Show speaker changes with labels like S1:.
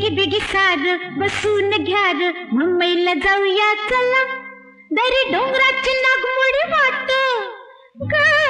S1: बिगी बिगी सार बसून घ्या र मुंबईला जाऊया चला. दरी डोंगराची नागमोडी वाट. का